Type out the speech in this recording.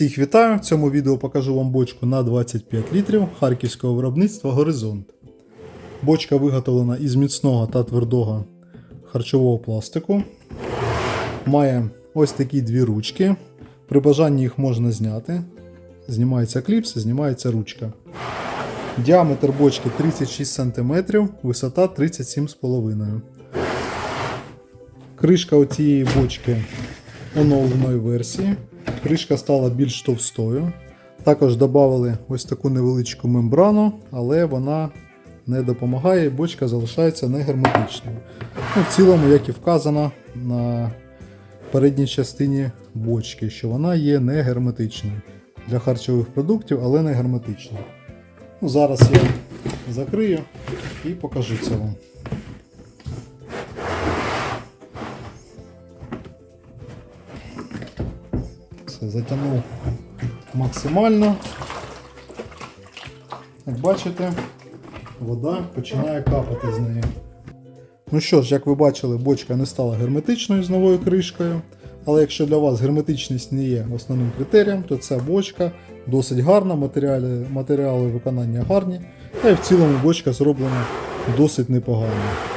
Всіх вітаю! В цьому відео покажу вам бочку на 25 літрів харківського виробництва Горизонт. Бочка виготовлена із міцного та твердого харчового пластику. Має ось такі дві ручки. При бажанні їх можна зняти. Знімається кліпс, знімається ручка. Діаметр бочки 36 см, висота 37,5 Кришка у цієї бочки оновленої версії. Кришка стала більш товстою. Також додали ось таку невеличку мембрану, але вона не допомагає, і бочка залишається негерметичною. Ну, в цілому, як і вказано на передній частині бочки, що вона є не герметичною для харчових продуктів, але не герметичною. Ну, зараз я закрию і покажу це вам. Все, затягнув максимально. Як бачите, вода починає капати з неї. Ну що ж, як ви бачили, бочка не стала герметичною з новою кришкою. Але якщо для вас герметичність не є основним критерієм, то ця бочка досить гарна, матеріали, матеріали виконання гарні, та й в цілому бочка зроблена досить непогано.